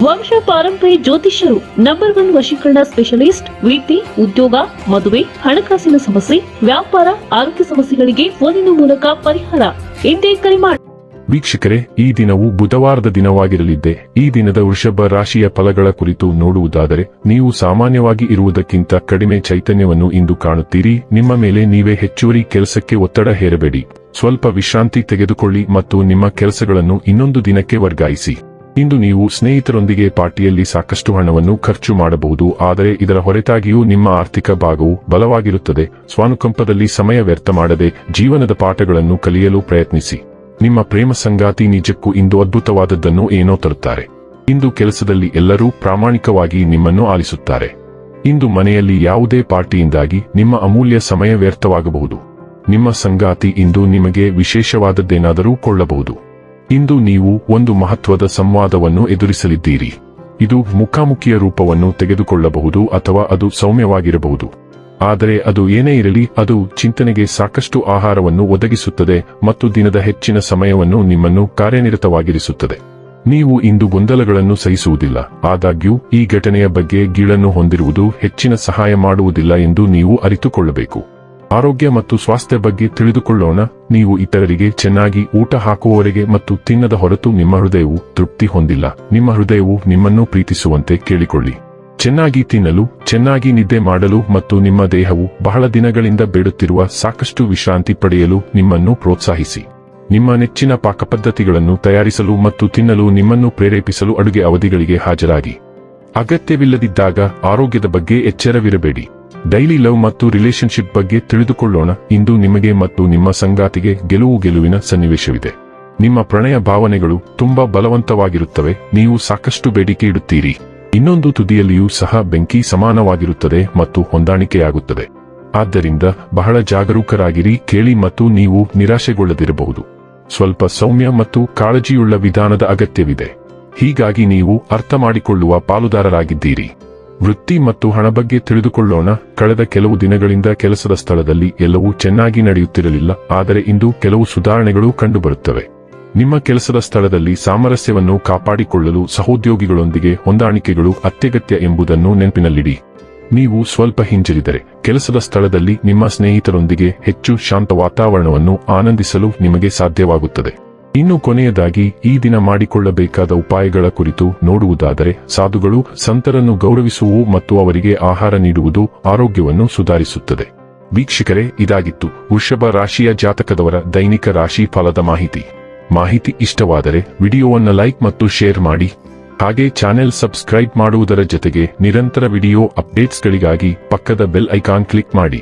ವಂಶ ಪಾರಂಪರ್ಯ ಜ್ಯೋತಿಷ್ಯರು ನಂಬರ್ ಒನ್ ವಶೀಕರಣ ಸ್ಪೆಷಲಿಸ್ಟ್ ವೃತ್ತಿ ಉದ್ಯೋಗ, ಮದುವೆ, ಹಣಕಾಸಿನ ಸಮಸ್ಯೆ, ವ್ಯಾಪಾರ, ಆರೋಗ್ಯ ಸಮಸ್ಯೆಗಳಿಗೆ ಫೋನಿನ ಮೂಲಕ ಪರಿಹಾರ. ಎಂದೇ ಕರೆ ಮಾಡಿ ವೀಕ್ಷಕರೇ, ಈ ದಿನವು ಬುಧವಾರದ ದಿನವಾಗಿರಲಿದ್ದೆ. ಈ ದಿನದ ವೃಷಭ ರಾಶಿಯ ಫಲಗಳ ಕುರಿತು ನೋಡುವುದಾದರೆ, ನೀವು ಸಾಮಾನ್ಯವಾಗಿ ಇರುವುದಕ್ಕಿಂತ ಕಡಿಮೆ ಚೈತನ್ಯವನ್ನು ಇಂದು ಕಾಣುತ್ತೀರಿ. ನಿಮ್ಮ ಮೇಲೆ ನೀವೇ ಹೆಚ್ಚುವರಿ ಕೆಲಸಕ್ಕೆ ಒತ್ತಡ ಹೇರಬೇಡಿ. ಸ್ವಲ್ಪ ವಿಶ್ರಾಂತಿ ತೆಗೆದುಕೊಳ್ಳಿ ಮತ್ತು ನಿಮ್ಮ ಕೆಲಸಗಳನ್ನು ಇನ್ನೊಂದು ದಿನಕ್ಕೆ ವರ್ಗಾಯಿಸಿ. ಇಂದು ನೀವು ಸ್ನೇಹಿತರೊಂದಿಗೆ ಪಾರ್ಟಿಯಲ್ಲಿ ಸಾಕಷ್ಟು ಹಣವನ್ನು ಖರ್ಚು ಮಾಡಬಹುದು, ಆದರೆ ಇದರ ಹೊರತಾಗಿಯೂ ನಿಮ್ಮ ಆರ್ಥಿಕ ಭಾಗವು ಬಲವಾಗಿರುತ್ತದೆ. ಸ್ವಾನುಕಂಪದಲ್ಲಿ ಸಮಯ ವ್ಯರ್ಥ ಮಾಡದೆ ಜೀವನದ ಪಾಠಗಳನ್ನು ಕಲಿಯಲು ಪ್ರಯತ್ನಿಸಿ. ನಿಮ್ಮ ಪ್ರೇಮ ಸಂಗಾತಿ ನಿಜಕ್ಕೂ ಇಂದು ಅದ್ಭುತವಾದದ್ದನ್ನು ಏನೋ ತರುತ್ತಾರೆ. ಇಂದು ಕೆಲಸದಲ್ಲಿ ಎಲ್ಲರೂ ಪ್ರಾಮಾಣಿಕವಾಗಿ ನಿಮ್ಮನ್ನು ಆಲಿಸುತ್ತಾರೆ. ಇಂದು ಮನೆಯಲ್ಲಿ ಯಾವುದೇ ಪಾರ್ಟಿಯಿಂದಾಗಿ ನಿಮ್ಮ ಅಮೂಲ್ಯ ಸಮಯ ವ್ಯರ್ಥವಾಗಬಹುದು. ನಿಮ್ಮ ಸಂಗಾತಿ ಇಂದು ನಿಮಗೆ ವಿಶೇಷವಾದದ್ದೇನಾದರೂ ಕೊಳ್ಳಬಹುದು. ಇಂದು ನೀವು ಒಂದು ಮಹತ್ವದ ಸಂವಾದವನ್ನು ಎದುರಿಸಲಿದ್ದೀರಿ. ಇದು ಮುಖಾಮುಖಿಯ ರೂಪವನ್ನು ತೆಗೆದುಕೊಳ್ಳಬಹುದು ಅಥವಾ ಅದು ಸೌಮ್ಯವಾಗಿರಬಹುದು. ಆದರೆ ಅದು ಏನೇ ಇರಲಿ, ಅದು ಚಿಂತನೆಗೆ ಸಾಕಷ್ಟು ಆಹಾರವನ್ನು ಒದಗಿಸುತ್ತದೆ ಮತ್ತು ದಿನದ ಹೆಚ್ಚಿನ ಸಮಯವನ್ನು ನಿಮ್ಮನ್ನು ಕಾರ್ಯನಿರತವಾಗಿರಿಸುತ್ತದೆ. ನೀವು ಇಂದು ಗೊಂದಲಗಳನ್ನು ಸಹಿಸುವುದಿಲ್ಲ, ಆದಾಗ್ಯೂ ಈ ಘಟನೆಯ ಬಗ್ಗೆ ಗೀಳನ್ನು ಹೊಂದಿರುವುದು ಹೆಚ್ಚಿನ ಸಹಾಯ ಮಾಡುವುದಿಲ್ಲ ಎಂದು ನೀವು ಅರಿತುಕೊಳ್ಳಬೇಕು. ಆರೋಗ್ಯ ಮತ್ತು ಸ್ವಾಸ್ಥ್ಯ ಬಗ್ಗೆ ತಿಳಿದುಕೊಳ್ಳೋಣ. ನೀವು ಇತರರಿಗೆ ಚೆನ್ನಾಗಿ ಊಟ ಹಾಕುವವರೆಗೆ ಮತ್ತು ತಿನ್ನದ ಹೊರತು ನಿಮ್ಮ ಹೃದಯವು ತೃಪ್ತಿ ಹೊಂದಿಲ್ಲ. ನಿಮ್ಮ ಹೃದಯವು ನಿಮ್ಮನ್ನು ಪ್ರೀತಿಸುವಂತೆ ಕೇಳಿಕೊಳ್ಳಿ. ಚೆನ್ನಾಗಿ ತಿನ್ನಲು, ಚೆನ್ನಾಗಿ ನಿದ್ದೆ ಮಾಡಲು ಮತ್ತು ನಿಮ್ಮ ದೇಹವು ಬಹಳ ದಿನಗಳಿಂದ ಬೇಡುತ್ತಿರುವ ಸಾಕಷ್ಟು ವಿಶ್ರಾಂತಿ ಪಡೆಯಲು ನಿಮ್ಮನ್ನು ಪ್ರೋತ್ಸಾಹಿಸಿ. ನಿಮ್ಮ ನೆಚ್ಚಿನ ಪಾಕಪದ್ಧತಿಗಳನ್ನು ತಯಾರಿಸಲು ಮತ್ತು ತಿನ್ನಲು ನಿಮ್ಮನ್ನು ಪ್ರೇರೇಪಿಸಲು ಅಡುಗೆ ಅವಧಿಗಳಿಗೆ ಹಾಜರಾಗಿ. ಅಗತ್ಯವಿಲ್ಲದಿದ್ದಾಗ ಆರೋಗ್ಯದ ಬಗ್ಗೆ ಎಚ್ಚರವಿರಬೇಡಿ. ಡೈಲಿ ಲವ್ ಮತ್ತು ರಿಲೇಶನ್ಶಿಪ್ ಬಗ್ಗೆ ತಿಳಿದುಕೊಳ್ಳೋಣ. ಇಂದು ನಿಮಗೆ ಮತ್ತು ನಿಮ್ಮ ಸಂಗಾತಿಗೆ ಗೆಲುವು ಗೆಲುವಿನ ಸನ್ನಿವೇಶವಿದೆ. ನಿಮ್ಮ ಪ್ರಣಯ ಭಾವನೆಗಳು ತುಂಬಾ ಬಲವಂತವಾಗಿರುತ್ತವೆ. ನೀವು ಸಾಕಷ್ಟು ಬೇಡಿಕೆ ಇಡುತ್ತೀರಿ. ಇನ್ನೊಂದು ತುದಿಯಲ್ಲಿಯೂ ಸಹ ಬೆಂಕಿ ಸಮಾನವಾಗಿರುತ್ತದೆ ಮತ್ತು ಹೊಂದಾಣಿಕೆಯಾಗುತ್ತದೆ. ಆದ್ದರಿಂದ ಬಹಳ ಜಾಗರೂಕರಾಗಿರಿ, ಕೇಳಿ ಮತ್ತು ನೀವು ನಿರಾಶೆಗೊಳ್ಳದಿರಬಹುದು. ಸ್ವಲ್ಪ ಸೌಮ್ಯ ಮತ್ತು ಕಾಳಜಿಯುಳ್ಳ ವಿಧಾನದ ಅಗತ್ಯವಿದೆ. ಹೀಗಾಗಿ ನೀವು ಅರ್ಥ ಮಾಡಿಕೊಳ್ಳುವ ಪಾಲುದಾರರಾಗಿದ್ದೀರಿ. ವೃತ್ತಿ ಮತ್ತು ಹಣ ಬಗ್ಗೆ ತಿಳಿದುಕೊಳ್ಳೋಣ. ಕಳೆದ ಕೆಲವು ದಿನಗಳಿಂದ ಕೆಲಸದ ಸ್ಥಳದಲ್ಲಿ ಎಲ್ಲವೂ ಚೆನ್ನಾಗಿ ನಡೆಯುತ್ತಿರಲಿಲ್ಲ. ಆದರೆ ಇಂದು ಕೆಲವು ಸುಧಾರಣೆಗಳು ಕಂಡುಬರುತ್ತವೆ. ನಿಮ್ಮ ಕೆಲಸದ ಸ್ಥಳದಲ್ಲಿ ಸಾಮರಸ್ಯವನ್ನು ಕಾಪಾಡಿಕೊಳ್ಳಲು ಸಹೋದ್ಯೋಗಿಗಳೊಂದಿಗೆ ಹೊಂದಾಣಿಕೆಗಳು ಅತ್ಯಗತ್ಯ ಎಂಬುದನ್ನು ನೆನಪಿನಲ್ಲಿಡಿ. ನೀವು ಸ್ವಲ್ಪ ಹಿಂಜರಿದರೆ ಕೆಲಸದ ಸ್ಥಳದಲ್ಲಿ ನಿಮ್ಮ ಸ್ನೇಹಿತರೊಂದಿಗೆ ಹೆಚ್ಚು ಶಾಂತ ವಾತಾವರಣವನ್ನು ಆನಂದಿಸಲು ನಿಮಗೆ ಸಾಧ್ಯವಾಗುತ್ತದೆ. ಇನ್ನು ಕೊನೆಯದಾಗಿ ಈ ದಿನ ಮಾಡಿಕೊಳ್ಳಬೇಕಾದ ಉಪಾಯಗಳ ಕುರಿತು ನೋಡುವುದಾದರೆ ಸಾಧುಗಳು ಸಂತರನ್ನು ಗೌರವಿಸುವು ಮತ್ತು ಅವರಿಗೆ ಆಹಾರ ನೀಡುವುದು ಆರೋಗ್ಯವನ್ನು ಸುಧಾರಿಸುತ್ತದೆ. ವೀಕ್ಷಕರೇ, ಇದಾಗಿತ್ತು ವೃಷಭ ರಾಶಿಯ ಜಾತಕದವರ ದೈನಿಕ ರಾಶಿ ಫಲದ ಮಾಹಿತಿ. ಮಾಹಿತಿ ಇಷ್ಟವಾದರೆ ವಿಡಿಯೋವನ್ನು ಲೈಕ್ ಮತ್ತು ಶೇರ್ ಮಾಡಿ. ಹಾಗೆ ಚಾನೆಲ್ ಸಬ್ಸ್ಕ್ರೈಬ್ ಮಾಡುವುದರ ಜೊತೆಗೆ ನಿರಂತರ ವಿಡಿಯೋ ಅಪ್ಡೇಟ್ಸ್ಗಳಿಗಾಗಿ ಪಕ್ಕದ ಬೆಲ್ ಐಕಾನ್ ಕ್ಲಿಕ್ ಮಾಡಿ.